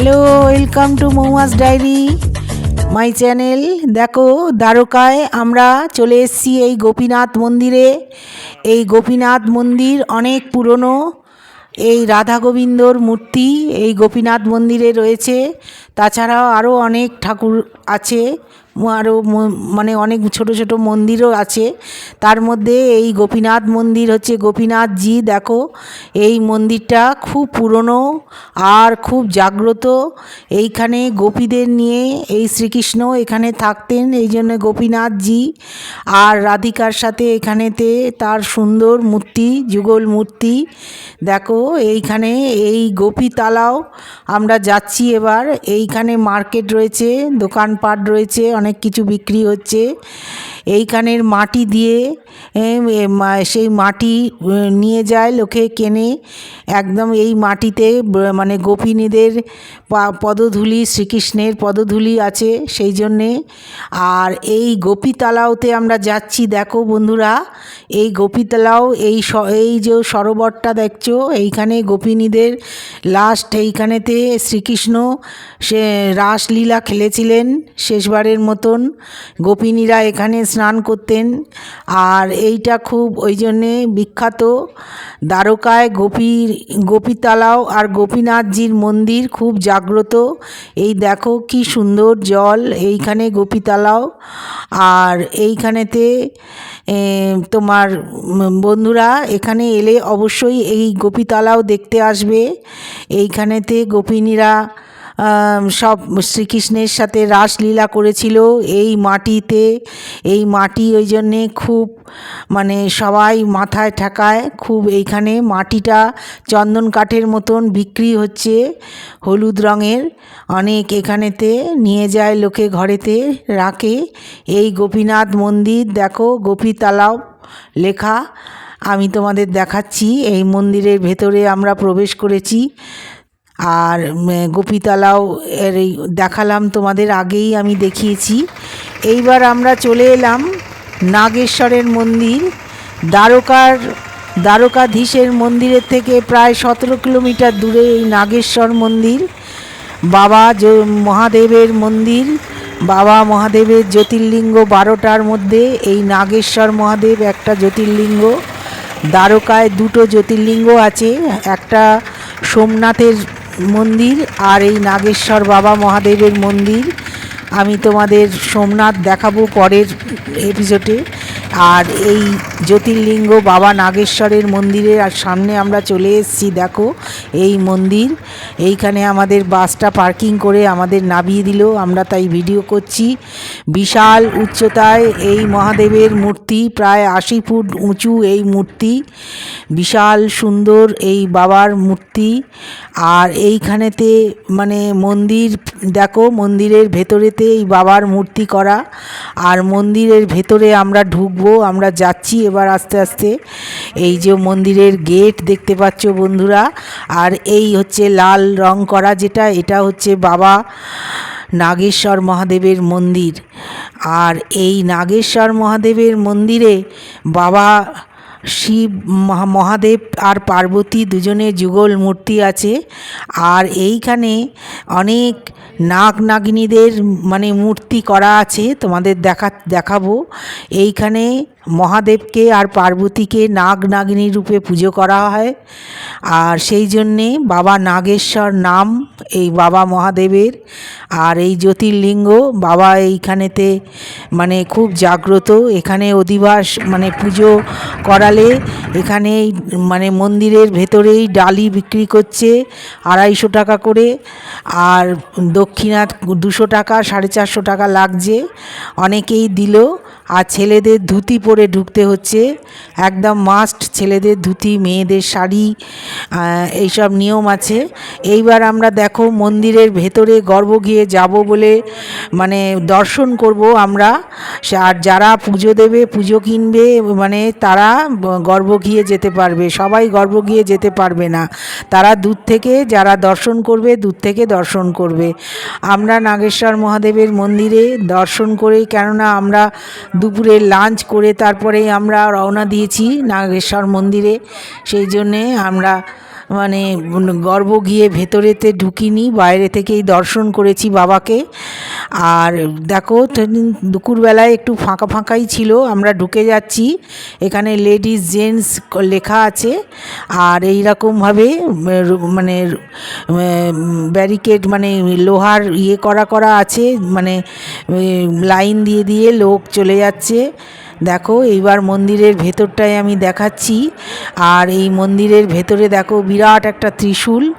Hello welcome to Moumas diary my channel দেখো, দ্বারকায় আমরা চলে এসেছি এই গোপীনাথ মন্দিরে। এই গোপীনাথ মন্দির অনেক পুরনো। এই রাধা গোবিন্দর মূর্তি এই গোপীনাথ মন্দিরে রয়েছে। তাছাড়াও আরও অনেক ঠাকুর আছে। আরও মানে অনেক ছোট ছোট মন্দিরও আছে। তার মধ্যে এই গোপীনাথ মন্দির হচ্ছে গোপীনাথজি দেখো। এই মন্দিরটা খুব পুরনো আর খুব জাগ্রত। এইখানে গোপীদের নিয়ে এই শ্রীকৃষ্ণ এখানে থাকতেন, এই জন্য গোপীনাথজি আর রাধিকার সাথে এখানেতে তার সুন্দর মূর্তি, যুগল মূর্তি। দেখো, এইখানে এই গোপীতালাও আমরা যাচ্ছি এবার। এইখানে মার্কেট রয়েছে, দোকানপাট রয়েছে, অনেক কিছু বিক্রি হচ্ছে। এইখানের মাটি দিয়ে সেই মাটি নিয়ে যায় লোকে কেনে। একদম এই মাটিতে মানে গোপিনীদের পদধূলি, শ্রীকৃষ্ণের পদধূলি আছে সেই জন্যে। আর এই গোপীতলাওতে আমরা যাচ্ছি, দেখো বন্ধুরা, এই গোপীতলাও, এই এই যে সরোবরটা দেখছ, এইখানে গোপিনীদের লাস্ট এইখানেতে শ্রীকৃষ্ণ, সে রাসলীলা খেলেছিলেন শেষবারের মতন। গোপিনীরা এখানে স্নান করতেন। আর এইটা খুব ওই জন্যে বিখ্যাত। দ্বারকায় গোপীর গোপীতালাও আর গোপীনাথজির মন্দির খুব জাগ্রত। এই দেখো কি সুন্দর জল এইখানে গোপীতালাও। আর এইখানেতে তোমার বন্ধুরা এখানে এলে অবশ্যই এই গোপীতলাও দেখতে আসবে। এইখানেতে গোপিনীরা সব শ্রীকৃষ্ণের সাথে রাসলীলা করেছিল। এই মাটিতে, এই মাটি ওই জন্যে খুব মানে সবাই মাথায় ঠেকায়। খুব এইখানে মাটিটা চন্দন কাঠের মতন বিক্রি হচ্ছে হলুদ রঙের। অনেক এখানেতে নিয়ে যায় লোকে ঘরেতে রাখে। এই গোপীনাথ মন্দির দেখো, গোপীতালাও লেখা। আমি তোমাদের দেখাচ্ছি, এই মন্দিরের ভেতরে আমরা প্রবেশ করেছি। আর গোপীতলাও এর এই দেখালাম তোমাদের আগেই আমি দেখিয়েছি। এইবার আমরা চলে এলাম নাগেশ্বরের মন্দির। দ্বারকার, দ্বারকাধীশের মন্দিরের থেকে প্রায় সতেরো কিলোমিটার দূরে এই নাগেশ্বর মন্দির। বাবা মহাদেবের মন্দির। বাবা মহাদেবের জ্যোতির্লিঙ্গ বারোটার মধ্যে এই নাগেশ্বর মহাদেব একটা জ্যোতির্লিঙ্গ। দ্বারকায় দুটো জ্যোতির্লিঙ্গ আছে, একটা সোমনাথের মন্দির আর এই নাগেশ্বর বাবা মহাদেবের মন্দির। আমি তোমাদের সোমনাথ দেখাবো পরের এপিসোডে আর এই জ্যোতির্লিঙ্গ বাবা নাগেশ্বরের মন্দিরের আর সামনে আমরা চলে এসেছি, দেখো এই মন্দির। এইখানে আমাদের বাসটা পার্কিং করে আমাদের নামিয়ে দিল, আমরা তাই ভিডিও করছি। বিশাল উচ্চতায় এই মহাদেবের মূর্তি, প্রায় আশি ফুট উঁচু এই মূর্তি। বিশাল সুন্দর এই বাবার মূর্তি। আর এইখানেতে মানে মন্দির, দেখো মন্দিরের ভেতরেতে এই বাবার মূর্তি করা। আর মন্দিরের ভেতরে আমরা ঢুকবো আমরা যাচ্ছি এবার আস্তে আস্তে। এই যে মন্দিরের গেট দেখতে পাচ্ছ বন্ধুরা, আর এই হচ্ছে লাল রং করা যেটা, এটা হচ্ছে বাবা নাগেশ্বর মহাদেবের মন্দির। আর এই নাগেশ্বর মহাদেবের মন্দিরে বাবা শিব মহা- মহাদেব আর পার্বতী দুজনের যুগল মূর্তি আছে। আর এইখানে অনেক নাগ নাগিনীদের মানে মূর্তি করা আছে। তোমাদের দেখা, দেখাবো। এইখানে মহাদেবকে আর পার্বতীকে নাগ নাগিনী রূপে পুজো করা হয়। আর সেই জন্যে বাবা নাগেশ্বর নাম এই বাবা মহাদেবের। আর এই জ্যোতির্লিঙ্গ বাবা এইখানেতে মানে খুব জাগ্রত। এখানে অধিবাস মানে পুজো করালে এখানে মানে মন্দিরের ভেতরেই ডালি বিক্রি করছে আড়াইশো টাকা করে। আর দক্ষিণা দুশো টাকা, সাড়ে চারশো টাকা লাগছে। অনেকেই দিল। আর ছেলেদের ধুতি পরে ঢুকতে হচ্ছে। একদম মাস্ট ছেলেদের ধুতি, মেয়েদের শাড়ি এইসব নিয়ম আছে। এইবার আমরা দেখো মন্দিরের ভেতরে গর্ভ গিয়ে যাব বলে মানে দর্শন করব আমরা। আর যারা পুজো দেবে, পুজো কিনবে মানে তারা গর্ভ গিয়ে যেতে পারবে। সবাই গর্ভ গিয়ে যেতে পারবে না। তারা দূর থেকে যারা দর্শন করবে, দূর থেকে দর্শন করবে। আমরা নাগেশ্বর মহাদেবের মন্দিরে দর্শন করেই, কেননা আমরা দুপুরে লাঞ্চ করে তারপরে আমরা রওনা দিয়েছি নাগেশ্বর মন্দিরে। সেই জন্যে আমরা মানে গর্ব গিয়ে ভেতরেতে ঢুকিনি, বাইরে থেকেই দর্শন করেছি বাবাকে। আর দেখো দুপুরবেলায় একটু ফাঁকা ফাঁকাই ছিল, আমরা ঢুকে যাচ্ছি। এখানে লেডিস, জেন্টস লেখা আছে। আর এই রকমভাবে মানে ব্যারিকেড মানে লোহার ইয়ে করা করা আছে। মানে লাইন দিয়ে দিয়ে লোক চলে যাচ্ছে। দেখো, এইবার মন্দিরের ভেতরটায় আমি দেখাচ্ছি। আর এই মন্দিরের ভেতরে দেখো, বিরাট একটা ত্রিশূল।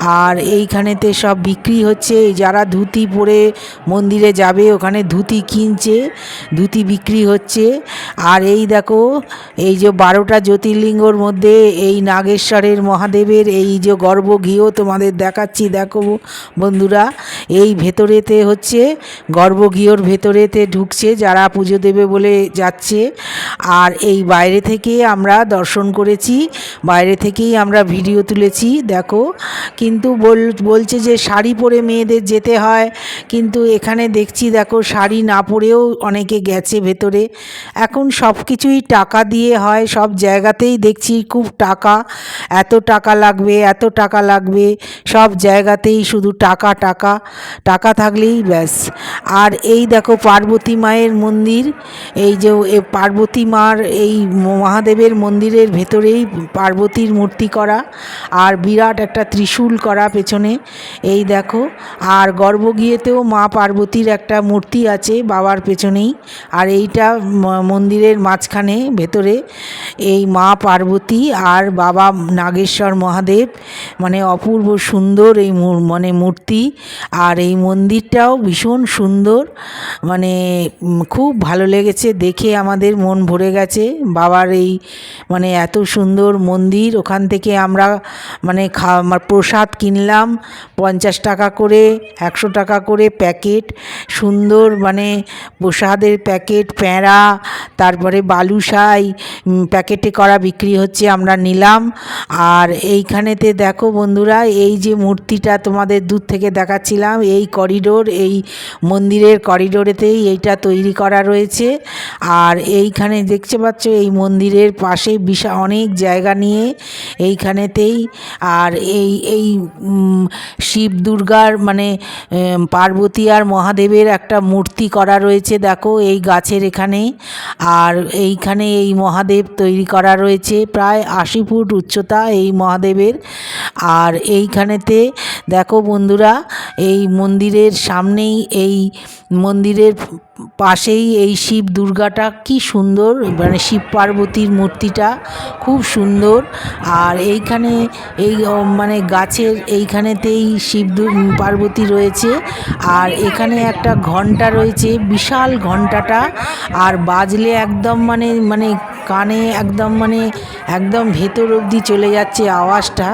আর এইখানেতে সব বিক্রি হচ্ছে। যারা ধুতি পরে মন্দিরে যাবে, ওখানে ধুতি কিনছে, ধুতি বিক্রি হচ্ছে। আর এই দেখো, এই যে বারোটা জ্যোতির্লিঙ্গর মধ্যে এই নাগেশ্বরের মহাদেবের এই যে গর্ভগৃহ তোমাদের দেখাচ্ছি, দেখো বন্ধুরা। এই ভেতরেতে হচ্ছে, গর্ভগৃহর ভেতরেতে ঢুকছে যারা পুজো দেবে বলে যাচ্ছে। আর এই বাইরে থেকে আমরা দর্শন করেছি, বাইরে থেকেই আমরা ভিডিও তুলেছি, দেখো। কিন্তু বল, বলছে যে শাড়ি পরে মেয়েদের যেতে হয়, কিন্তু এখানে দেখছি, দেখো, শাড়ি না পরেও অনেকে গেছে ভেতরে। এখন সব কিছুই টাকা দিয়ে হয়, সব জায়গাতেই দেখছি খুব টাকা। এত টাকা লাগবে, এত টাকা লাগবে, সব জায়গাতেই শুধু টাকা টাকা। টাকা থাকলেই ব্যাস। আর এই দেখো, পার্বতী মায়ের মন্দির, এই যে পার্বতী মার এই মহাদেবের মন্দিরের ভেতরেই পার্বতীর মূর্তি করা আর বিরাট একটা ত্রিশূল করা পেছনে। এই দেখো, আর গর্ভগৃহেতেও মা পার্বতীর একটা মূর্তি আছে বাবার পেছনেই। আর এইটা মন্দিরের মাঝখানে, ভেতরে এই মা পার্বতী আর বাবা নাগেশ্বর মহাদেব। মানে অপূর্ব সুন্দর এই মানে মূর্তি। আর এই মন্দিরটাও ভীষণ সুন্দর। মানে খুব ভালো লেগেছে দেখে আমাদের মন ভরে গেছে। বাবার এই মানে এত সুন্দর মন্দির, ওখান থেকে আমরা মানে খা প্রসাদ কিনলাম, পঞ্চাশ টাকা করে, একশো টাকা করে প্যাকেট, সুন্দর মানে প্রসাদের প্যাকেট প্যাঁড়া তারপরে বালুশাই প্যাকেটে করা বিক্রি হচ্ছে আমরা নিলাম। আর এইখানেতে দেখো বন্ধুরা, এই যে মূর্তিটা তোমাদের দূর থেকে দেখাচ্ছিলাম, এই করিডোর, এই মন্দিরের করিডোরেতেই এইটা তৈরি করা রয়েছে। আর এইখানে দেখতে পাচ্ছ, এই মন্দিরের পাশে বিশাল অনেক জায়গা নিয়ে এইখানেতেই আর এই এই শিব দুর্গার মানে পার্বতী আর মহাদেবের একটা মূর্তি করা রয়েছে, দেখো, এই গাছের এখানে। আর এইখানে এই মহাদেব তৈরি করা রয়েছে, প্রায় আশি ফুট উচ্চতা এই মহাদেবের। আর এইখানেতে, দেখো বন্ধুরা এই মন্দিরের সামনেই, এই মন্দিরের পাশেই এই শিব দুর্গাটা, কি সুন্দর মানে শিব পার্বতীর মূর্তিটা খুব সুন্দর। আর এইখানে, এই মানে গাছের এইখানেতেই শিব পার্বতী রয়েছে। আর এখানে একটা ঘণ্টা রয়েছে, বিশাল ঘন্টাটা। আর বাজলে একদম মানে মানে কানে একদম মানে একদম ভেতর অবধি চলে যাচ্ছে আওয়াজটা।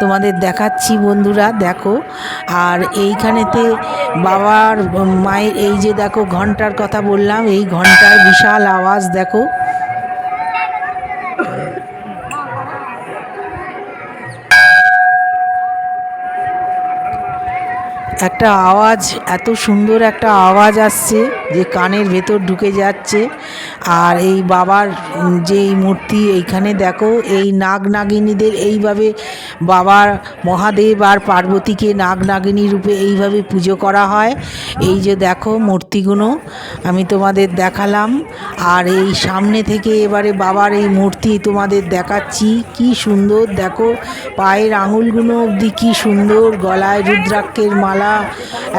তোমাদের দেখাচ্ছি বন্ধুরা, দেখো। আর এইখানেতে বাবার মায়ের, এই যে দেখো ঘণ্টার কথা বললাম, এই ঘণ্টার বিশাল আওয়াজ, দেখো। একটা আওয়াজ, এত সুন্দর একটা আওয়াজ আসছে যে কানের ভেতর ঢুকে যাচ্ছে। আর এই বাবার যে মূর্তি এইখানে দেখো, এই নাগ নাগিনীদের এইভাবে বাবার মহাদেব আর পার্বতীকে নাগ নাগিনী রূপে এইভাবে পুজো করা হয়। এই যে দেখো মূর্তিগুলো, আমি তোমাদের দেখালাম। আর এই সামনে থেকে এবারে বাবার এই মূর্তি তোমাদের দেখাচ্ছি, কি সুন্দর। দেখো পায়ের আঙুলগুলো অবধি কি সুন্দর, গলায় রুদ্রাক্ষের মালা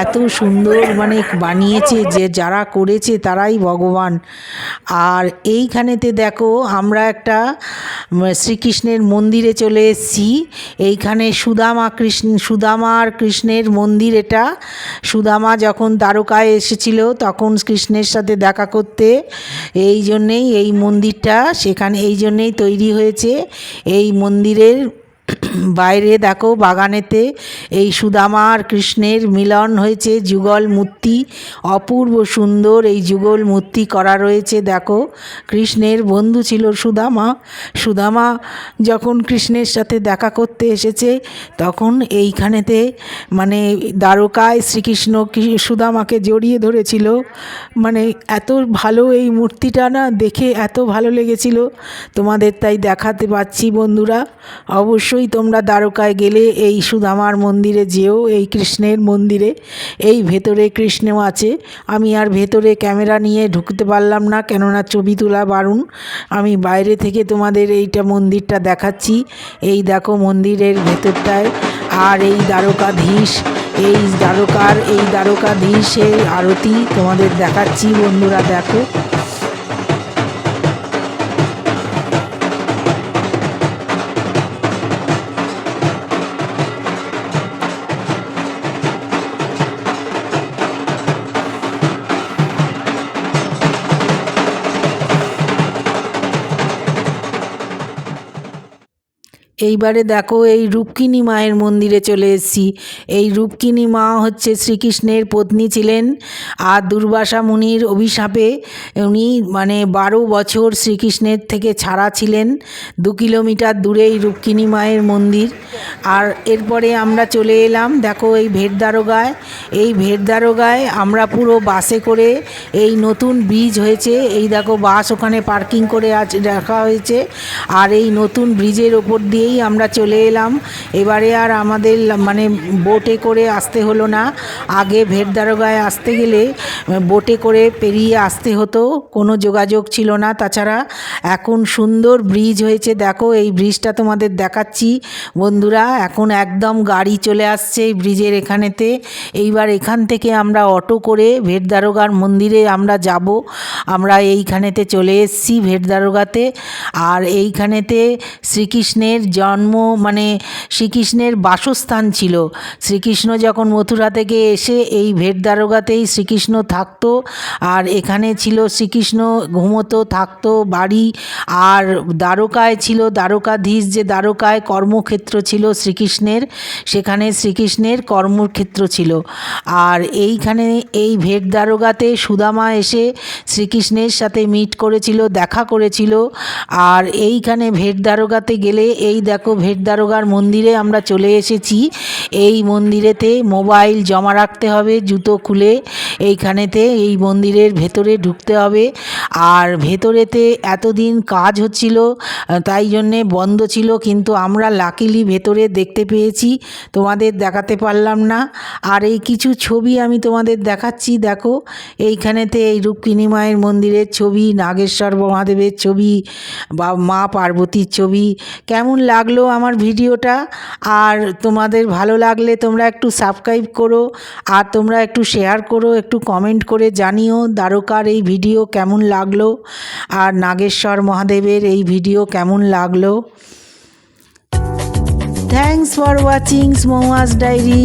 এত সুন্দর মানে বানিয়েছে যে যারা করেছে তারাই ভগবান। আর এইখানেতে দেখো আমরা একটা শ্রীকৃষ্ণের মন্দিরে চলে এসেছি। এইখানে সুদামা কৃষ্ণ, সুদামা আর কৃষ্ণের মন্দির এটা। সুদামা যখন দ্বারকায় এসেছিল তখন কৃষ্ণের সাথে দেখা করতে। এই জন্যেই এই মন্দিরটা সেখানে, এই জন্যেই তৈরি হয়েছে। এই মন্দিরের বাইরে দেখো বাগানেতে এই সুদামা আর কৃষ্ণের মিলন হয়েছে, যুগল মূর্তি, অপূর্ব সুন্দর এই যুগল মূর্তি করা রয়েছে, দেখো। কৃষ্ণের বন্ধু ছিল সুদামা। সুদামা যখন কৃষ্ণের সাথে দেখা করতে এসেছে, তখন এইখানেতে মানে দ্বারকায় শ্রীকৃষ্ণ সুদামাকে জড়িয়ে ধরেছিল। মানে এত ভালো এই মূর্তিটা না দেখে এত ভালো লেগেছিল। তোমাদের তাই দেখাতে পাচ্ছি বন্ধুরা। অবশ্যই অবশ্যই তোমরা দ্বারকায় গেলে এই সুদামার মন্দিরে যেও, এই কৃষ্ণের মন্দিরে। এই ভেতরে কৃষ্ণ আছে। আমি আর ভেতরে ক্যামেরা নিয়ে ঢুকতে পারলাম না, কেননা ছবি তোলা বারণ। আমি বাইরে থেকে তোমাদের এইটা মন্দিরটা দেখাচ্ছি। এই দেখো মন্দিরের ভেতরটায়। আর এই দ্বারকাধীশ, এই দ্বারকার, এই দ্বারকাধীশের আরতি তোমাদের দেখাচ্ছি, বন্ধুরা দেখো। এইবারে দেখো এই রূপকিনী মায়ের মন্দিরে চলে এসেছি। এই রূপকিনী মা হচ্ছে শ্রীকৃষ্ণের পত্নী ছিলেন আর দুর্বাসা মুনির অভিশাপে উনি মানে বারো বছর শ্রীকৃষ্ণের থেকে ছাড়া ছিলেন। দু কিলোমিটার দূরেই রূপকিনী মায়ের মন্দির। আর এরপরে আমরা চলে এলাম, দেখো এই ভেটদারোগায় এই ভেটদারোগায় আমরা পুরো বাসে করে এই নতুন ব্রিজ হয়েছে। এই দেখো বাস ওখানে পার্কিং করে আজ রাখা হয়েছে। আর এই নতুন ব্রিজের ওপর দিয়েই আমরা চলে এলাম। এবারে আর আমাদের মানে বোটে করে আসতে হলো না। আগে ভেটদারোগায় আসতে গেলে বোটে করে পেরিয়ে আসতে হতো। কোনো যোগাযোগ ছিল না। তাছাড়া এখন সুন্দর ব্রিজ হয়েছে। দেখো, এই ব্রিজটা তোমাদের দেখাচ্ছি। বন্ধুরা, এখন একদম গাড়ি চলে আসছে এই ব্রিজের এখানেতে। এইবার এখান থেকে আমরা অটো করে ভেটদারোগার মন্দিরে আমরা যাব। আমরা এইখানেতে চলে এসেছি ভেটদারোগাতে আর এইখানেতে শ্রীকৃষ্ণের জন্ম মানে শ্রীকৃষ্ণের বাসস্থান ছিল। শ্রীকৃষ্ণ যখন মথুরা থেকে এসে এই ভেটদারোগাতেই শ্রীকৃষ্ণ থাকতো, আর এখানে ছিল শ্রীকৃষ্ণ, ঘুমতো, থাকতো, বাড়ি, আর দ্বারকায় ছিল দ্বারকাধীশ, যে দ্বারকায় কর্মক্ষেত্র ছিল শ্রীকৃষ্ণের, সেখানে শ্রীকৃষ্ণের কর্মক্ষেত্র ছিল। আর এইখানে এই ভেট দ্বারকাতে সুদামা এসে শ্রীকৃষ্ণের সাথে মিট করেছিল, দেখা করেছিল, আর এইখানে ভেট দ্বারকাতে গেলে এই দেখো ভেট দ্বারকার মন্দিরে আমরা চলে এসেছি। এই মন্দিরেতে মোবাইল জমা রাখতে হবে, জুতো খুলে এইখানেতে এই মন্দিরের ভেতরে ঢুকতে হবে। আর ভেতরেতে এতদিন কাজ হচ্ছিল, তাই জন্যে বন্ধ ছিল, কিন্তু আমরা লাকিলি ভেতরে দেখতে পেয়েছি, তোমাদের দেখাতে পারলাম না। আর এই কিছু ছবি আমি তোমাদের দেখাচ্ছি, দেখো। এইখানেতে এই রূপকিনী মায়ের মন্দিরের ছবি, নাগেশ্বর মহাদেবের ছবি বা মা পার্বতীর ছবি। কেমন লাগল আমার ভিডিওটা। আর তোমাদের ভালো লাগলে তোমরা একটু সাবস্ক্রাইব করো, আর তোমরা একটু শেয়ার করো, একটু কমেন্ট করে জানিও দ্বারকার এই ভিডিও কেমন লাগল, আর নাগেশ্বর মহাদেবের এই ভিডিও কেমন লাগল। Thanks for watchings Moyaj diary